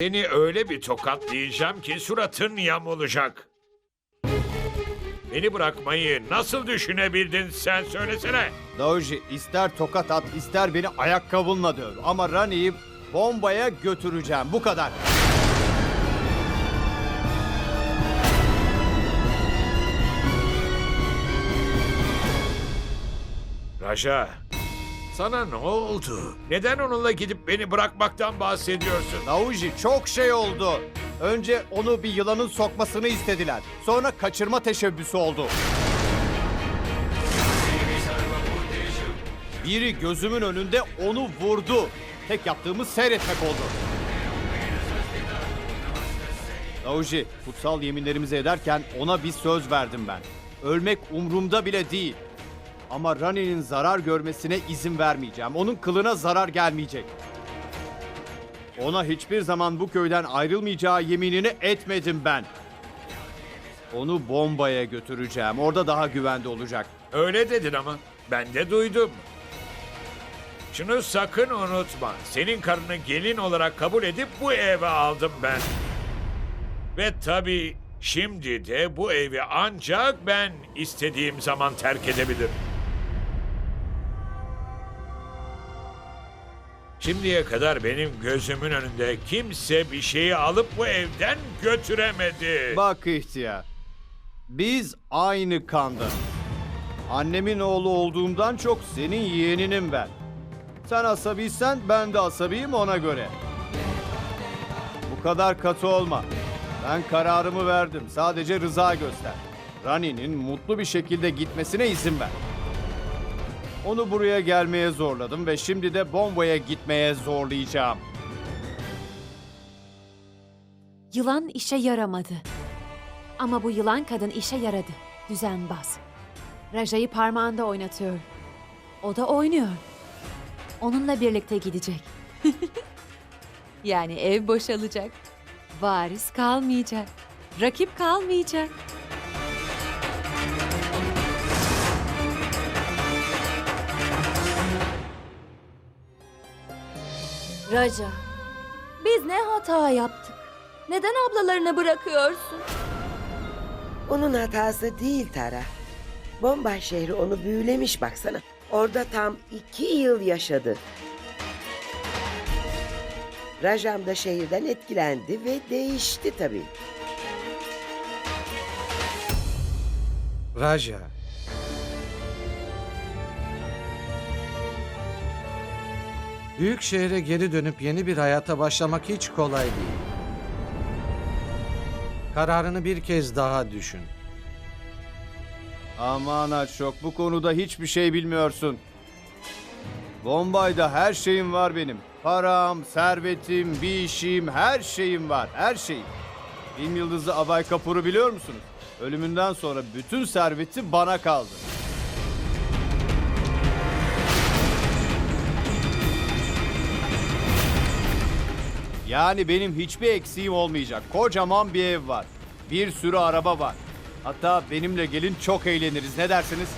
Seni öyle bir tokatlayacağım ki suratın yamulacak. Beni bırakmayı nasıl düşünebildin sen söylesene. Daoji ister tokat at ister beni ayakkabınla döv. Ama Rani'yi bombaya götüreceğim. Bu kadar. Raja, sana ne oldu? Neden onunla gidip beni bırakmaktan bahsediyorsun? Daoji çok şey oldu. Önce onu bir yılanın sokmasını istediler. Sonra kaçırma teşebbüsü oldu. Biri gözümün önünde onu vurdu. Tek yaptığımız seyretmek oldu. Daoji, kutsal yeminlerimizi ederken ona bir söz verdim ben. Ölmek umrumda bile değil. Ama Rani'nin zarar görmesine izin vermeyeceğim. Onun kılına zarar gelmeyecek. Ona hiçbir zaman bu köyden ayrılmayacağı yeminini etmedim ben. Onu bombaya götüreceğim. Orada daha güvende olacak. Öyle dedin ama ben de duydum. Şunu sakın unutma. Senin karını gelin olarak kabul edip bu eve aldım ben. Ve tabii şimdi de bu evi ancak ben istediğim zaman terk edebilirim. Şimdiye kadar benim gözümün önünde kimse bir şeyi alıp bu evden götüremedi. Bak ihtiyar. Biz aynı kandan. Annemin oğlu olduğumdan çok senin yeğeninim ben. Sen asabiysen ben de asabiyim ona göre. Bu kadar katı olma. Ben kararımı verdim. Sadece rıza göster. Rani'nin mutlu bir şekilde gitmesine izin ver. Onu buraya gelmeye zorladım ve şimdi de bombaya gitmeye zorlayacağım. Yılan işe yaramadı. Ama bu yılan kadın işe yaradı. Düzenbaz. Raja'yı parmağında oynatıyor. O da oynuyor. Onunla birlikte gidecek. yani ev boşalacak. Varis kalmayacak. Rakip kalmayacak. Raja, biz ne hata yaptık? Neden ablalarını bırakıyorsun? Onun hatası değil Tara. Bombay şehri onu büyülemiş baksana. Orada tam iki yıl yaşadı. Rajam da şehirden etkilendi ve değişti tabii. Raja. Büyük şehre geri dönüp yeni bir hayata başlamak hiç kolay değil. Kararını bir kez daha düşün. Aman Açok bu konuda hiçbir şey bilmiyorsun. Bombay'da her şeyim var benim. Param, servetim, bir işim, her şeyim var. Her şeyim. Film yıldızı Abay Kapur'u biliyor musunuz? Ölümünden sonra bütün serveti bana kaldı. Yani benim hiçbir eksiğim olmayacak. Kocaman bir ev var. Bir sürü araba var. Hatta benimle gelin çok eğleniriz. Ne dersiniz?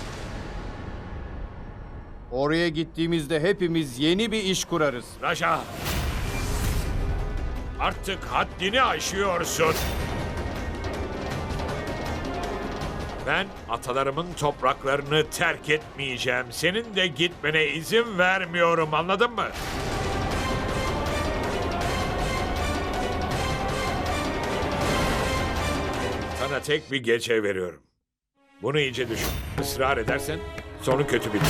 Oraya gittiğimizde hepimiz yeni bir iş kurarız. Raja! Artık haddini aşıyorsun. Ben atalarımın topraklarını terk etmeyeceğim. Senin de gitmene izin vermiyorum anladın mı? Sana tek bir gece veriyorum. Bunu iyice düşün. Israr edersen sonu kötü biter.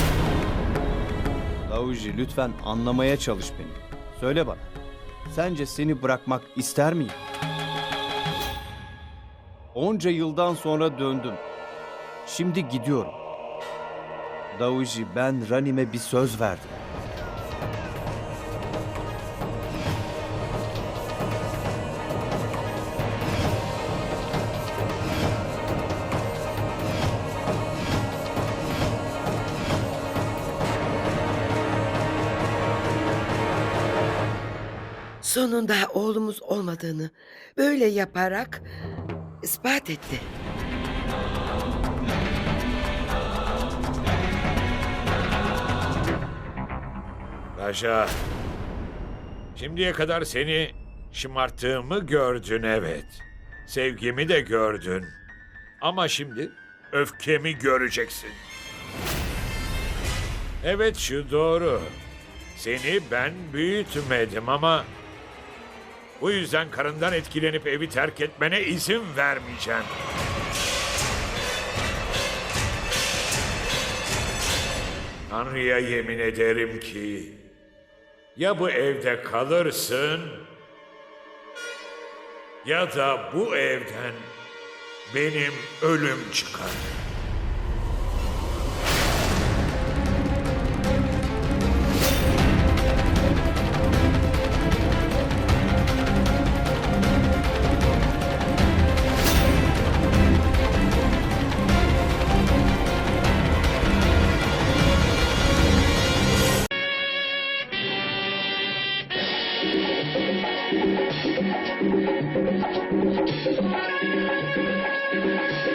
Lavuji lütfen anlamaya çalış beni. Söyle bana. Sence seni bırakmak ister miyim? Onca yıldan sonra döndüm. Şimdi gidiyorum. Davuji ben Ranim'e bir söz verdim. Sonunda oğlumuz olmadığını böyle yaparak ispat etti. Raja, şimdiye kadar seni Şımarttığımı gördün evet. Sevgimi de gördün. Ama şimdi öfkemi göreceksin. Evet şu doğru. Seni ben büyütmedim ama bu yüzden karından etkilenip evi terk etmene izin vermeyeceğim. Tanrı'ya yemin ederim ki ya bu evde kalırsın ya da bu evden benim ölüm çıkar. Thank you.